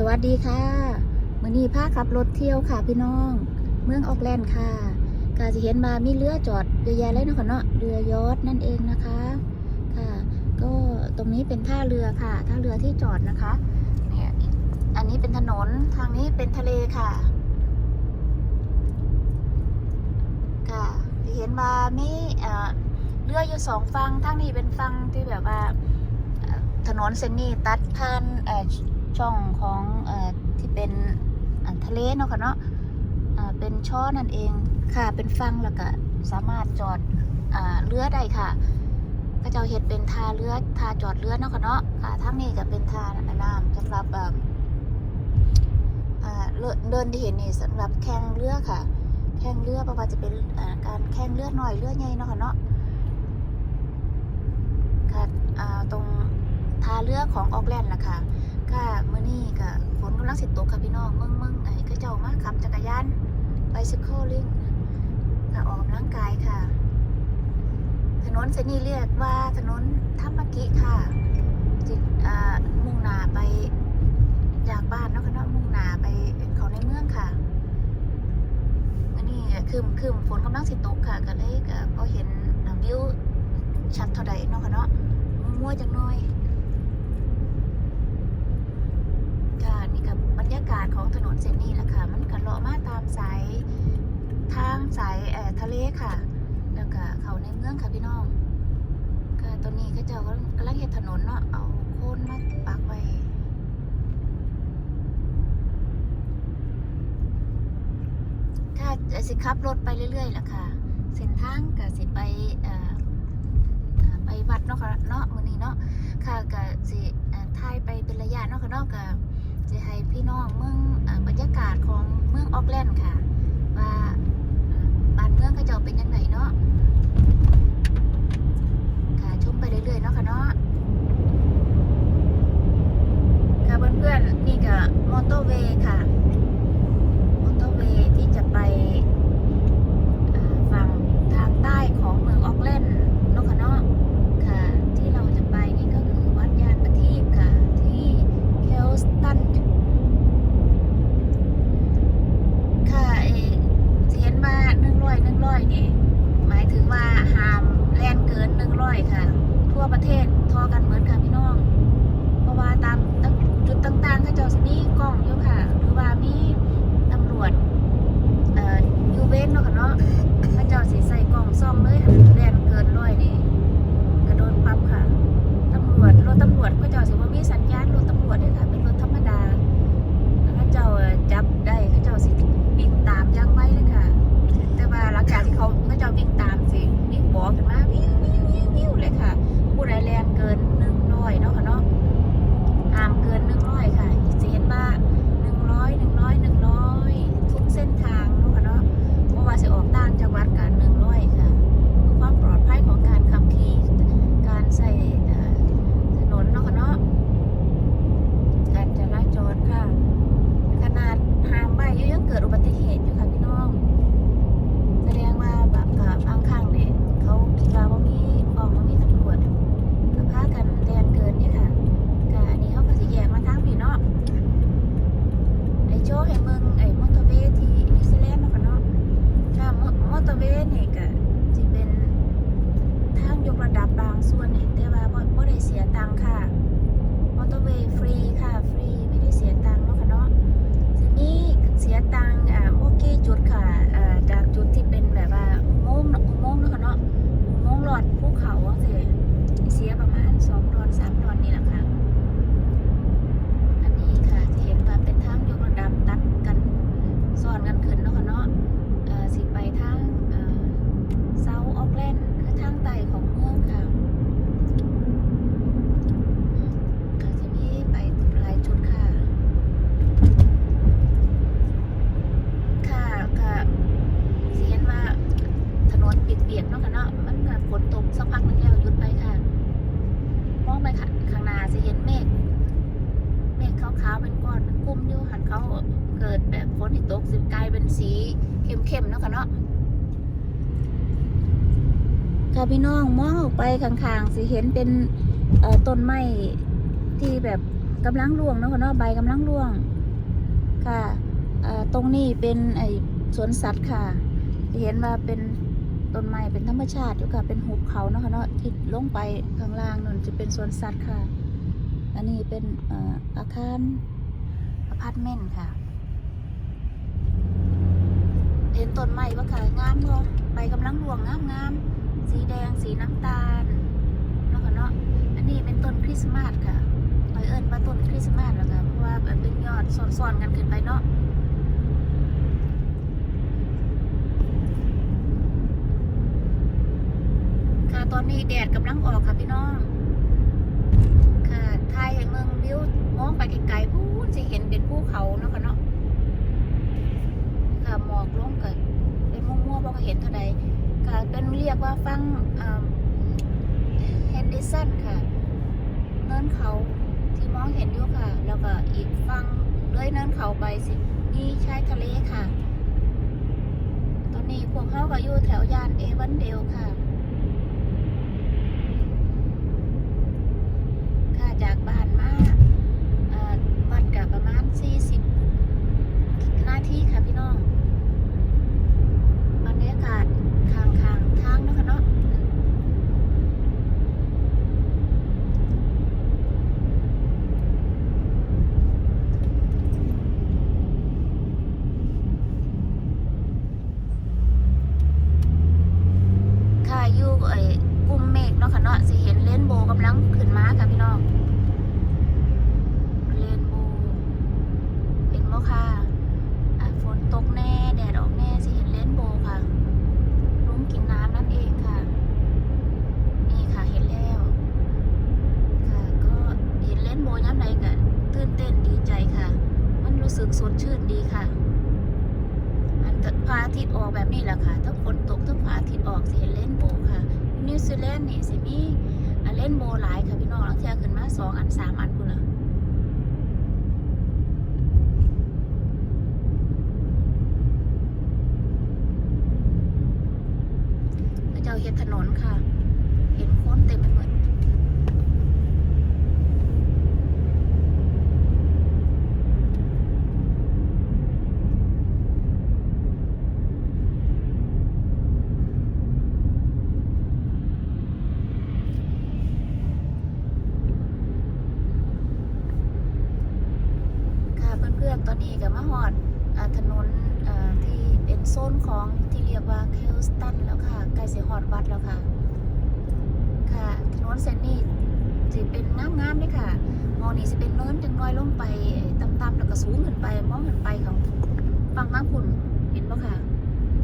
สวัสดีค่ะมื่อนี้พาขับรถเที่ยวค่ะพี่น้อง เมืองออกแลนด์ค่ะกาจะเห็นมามีเรือจอดเยอะแยะเลยนะคะเนาะเรือยอทนั่นเองนะคะค่ะ ก็ตรงนี้เป็นท่าเรือค่ะท่าเรือที่จอดนะคะเนี่ยอันนี้เป็นถนนทางนี้เป็นทะเลค่ะค่ะจะเห็นมามีเอ่อเรืออยู่สองฝั่งทางนี้เป็นฝั่งที่แบบว่าถนนเส้นนี้ตัดผ่านเอ่อ ช่องของอที่เป็นทะเลเนาะค่ะเนาะเป็นช่อนั่นเองค่ะเป็นฟังแล้วก็สามารถจอดอเรือได้ค่ะก็จะเห็ดเป็นทาเรือทาจอดเรือเนาะค่ะเนาะค่ะทั้งนี้ก็เป็นทาน้ำสำหรับเดินที่เห็นนี่สำหรับแข่งเรือค่ะ แข่งเรือเพระว่าจะเป็นการแข่งเรือหน่อยเรือใหญ่เนาะค่ะเนาะค่ะตรงทาเรือของออกแลนด์ล่ะค่ะ ค่ะมื่อนี้ก็ฝนกำลังสิตกค่ะพี่น้องเมืองเมืองไอ้ก็เจ้ามาขับจักรยานไบซิเคิลลิงค่ะออกกำลังกายค่ะ ถนนเส้นนี้เรียกว่าถนนธรรมกิค่ะจิตอ่ามุ่งหน้าไปจากบ้านนาะคะนาะมุ่งหน้าไปเขาในเมืองค่ะมื่อนี้ก็คืมคืมฝนกำลังสิตกค่ะก็เลยก็พอเห็นวิวชัดเท่าใดเนาะคะเนาะมัวจังน้อย ค่ะนี่กับบ รรยากาศของถนนเส้นนี้แหละค่ะ มันก็เลาะมาตามสายทางสายเอ่อทะเลค่ะ แล้วก็เขาในเมืองค่ะพี่น้องค่ะตอนนี้ก็เจะกำลังเฮ็ดถนนเนาะ เอาโคนมาปักไว้ค่ะจะสิขับรถไปเรื่อยๆล่ะค่ะ เส้นทางก็สิไปไปวัดเนาะค่ะเนาะมื้อนี้เนาะ ค่ะก็สิเอ่อถ่ายไปเป็นระยะเนาะค่ะเนาะก็ จะให้พี่น้องเมืองเอ่อบรรยากาศของเมืองออกแลนด์ค่ะ ว่าบ้านเมืองเขาจะเป็นยังไงเนาะค่ะชมไปเรื่อยๆเนาะค่ะเนาะค่ะเพื่อนๆนี่ก็มอเตอร์เวย์ค่ะมอเตอร์เวย์ที่จะไปเอ่อฝั่งทางใต้ของเมืองออกแลนด์เนาะค่ะเนาะ ค่ะที่เราจะไปนี่ก็คือวัดยานประทีปค่ะ ที่เคลสตันค่ะเอเสียนมาหนึ่งร้ อยหนึ่งร้อยนี่หมายถึงว่าห้ามแล่นเกินหนึ่งร้อยค่ะ ทั่วประเทศทอกันเหมือนค่ะพี่น้อง เพราะว่าตามจุดต่างๆเขาจ้าสิมีกล้องอยู่ค่ะ หรือว่ามีตำรวจเอ่ออยู่เว้นเนาะค่ะเนาะเขาจ้าสิใส่กล้องซ่องเลยแล่นเกินร้อยนี่ก็โดนปรับค่ะตำรวจรถตำรวจก็จ้าสิว่ามีสัญญาณรถตำรวจเลยค่ะเป็นรถธรรมดาแล้วก็เจ้าจับได้เขาจ้าสิวิ่งตามย่างไวเลยค่ะ แต่ว่าหลังจากที่เขาเขาเจ้าวิ่งตามสิวิ่งบอขึ้นมาวิววิววิววิวเลยค่ะ ผู้ใดแรงเกินหนึ่งร้อยเนาะค่ะเนาะห้ามเกินหนึ่งร้อยค่ะจะเห็นว่าหนึ่งร้อยหนึ่งร้อยหนึ่งร้อยทุกเส้นทางเนาะค่ะเนาะเพราะว่าสิออกต่างจังหวัดกันหนึ่งร้อยค่ะ เพื่อความปลอดภัยของการขับขี่ การใส่เอ่อถนนเนาะค่ะเนาะ การจราจรค่ะ ขนาดหามใบยังเกิดอุบัติเหตุอยู่ค่ะพี่น้อง แสดงว่าบางกับบางครั้งเนี่ยเขาคิดว่าว่ามีกองว่ามีตำรวจก็พากันแรงเกินเนี่ยค่ะก็อันนี้เขาก็สิแยกมาทางพี่เนาะ ไอโชว์ให้เมืองไอมอเตอร์เวย์ที่นิวซีแลนด์เนาะค่ะเนาะค่ะมอมอเตอร์เวย์เนี่ยก็จะเป็นทางยกระดับบางส่วนเนี่ยแต่ว่าบ่บ่ได้เสีย ตังค่ะ มอเตอร์เวย์ฟรีค่ะ ฟรีไม่ได้เสียตังค์เนาะค่ะเนาะทีนี้เสียตังค์อ่าโมกี้จุดค่ะอ่าจากจุดที่เป็นแบบว่าอุโมงค์อุโมงค์เนาะค่ะเนาะอุโมงค์หลอดภูเขาว่าสิเสียประมาณ2ดอน3ดอนนี่แหละค่ะ อันนี้ค่ะที่เห็นว่าเป็นทางยกระดับตัดกันซ้อนกันขึ้นเนาะค่ะเนาะเอ่อสิไปทางเอ่อเซาออกแลนด์คือทางใต้ของเมืองค่ะก็จะมีไปหลายจุดค่ะ ค่ะค่ะสิเห็นว่าถนนเปียกๆเนาะค่ะเนาะมันก็ฝนตกสักพักหนึงแล้วหยุดไปค่ะ มองไปค่ะข้างหน้าสิเห็นเมฆ เมฆ ขาวเป็นก้อนเป็นกลุ่มอยู่หันเขาเกิดแบบฝนที่ตกสิกลายเป็นสีเข้มๆเนาะค่ะเนาะค่ะพี่น้องมองออกไปข้างๆสิเห็นเป็นต้นไม้ที่แบบกำลังร่วงเนาะค่ะเนาะใบกำลังร่วง ค่ะตรงนี้เป็นไอสวนสัตว์ค่ะจะเห็นว่าเป็นต้นไม้เป็นธรรมชาติอยู่ค่ะเป็นหุบเขาเนาะค่ะเนาะที่ลงไปข้างล่างนั่นจะเป็นสวนสัตว์ค่ะ อันนี้เป็นออาคารอพาร์ตเมนต์ค่ะ เห็นต้นไม้ปะค่ะงามบ่ใบกำลังรวงงามงามสีแดงสีน้ำตาลเนาะค่ะเนาะอันนี้เป็นต้นคริสต์มาสค่ะเอยเอิญว่าต้นคริสต์มาสแล้วค่ะเพราะว่าแบบเป็นยอดซ้อนๆกันขึ้นไปเนาะค่ะตอนนี้แดดกำลังออกค่ะพี่น้อง ไทยเมืองวิวมองไปไกลๆพูนจะเห็นเป็นภูเขาเนาะค่ะเนาะค่ะหมอกลงกับเป็นม่วๆบ่ก็เห็นเท่าใดค่ะเป็นเรียกว่าฟังเฮนดิสันค่ะ เนินเขาที่มองเห็นอยู่ค่ะ แล้วก็อีกฟังเลยเนินเขาไปสินี่ชายทะเลค่ะ ตอนนี้พวกเขาก็อยู่แถวย่านเอวันเดลค่ะ ค่ะ จากบ้านมากอ่อวัดกับประมาณ 40 นาทีค่ะพี่น้อง บรรยากาศข้างข้างๆทางเนาะคะเนาะค่ะอยู่ไอ้กลุ่มเมฆเนาะค่ะเนาะสิเห็นเลนโบว์กำลังขึ้นมาค่ะพี่น้อง เรนโบว์เห็นบ่ค่ะอะฝนตกแน่ แดดออกแน่สิเห็นเรนโบว์ค่ะลุงกินน้ำนั่นเองค่ะ นี่ค่ะเห็นแล้ว ค่ะ ก็เห็นเรนโบว์ย้ำใดก็ตื่นเต้นดีใจค่ะ มันรู้สึกสด ชื่นดีค่ะ อันพระอาทิตย์ออกแบบนี้แหละค่ะทั้งฝนตกทั้งพระอาทิตย์ออกสิเห็นเรนโบค่ะ นิวซีแลนด์นี่สิมีอันเรนโบหลายค่ะพี่น้องลังเที่ยขึ้นมาสองอันสามอันพุ่นละพระเจ้าเฮ็ดถนนค่ะ โซนของที่เรียกว่าเคลสตันแล้วค่ะใกล้เสียหอดวัดแล้วค่ะ ค่ะถนนเส้นนี้จะเป็นงามงามเลยค่ะมองนี่จะเป็นเนินจังน้อยลงไปต่ำๆแล้วก็สูงขึ้นไป มองขึ้นไปของฝั่งน้ำขุ่นเห็นปะค่ะ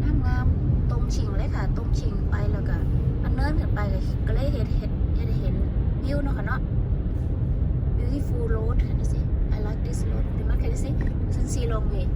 งามงามตรงชิงเลยค่ะ ตรงชิงไปแล้วก็อันเนินขึ้นไปก็เลยเห็นเห็นเห็นเห็นวิวเนาะค่ะเนาะ beautiful road นะสิ I like this road ดีมากเลยสิฉันซีลงเลย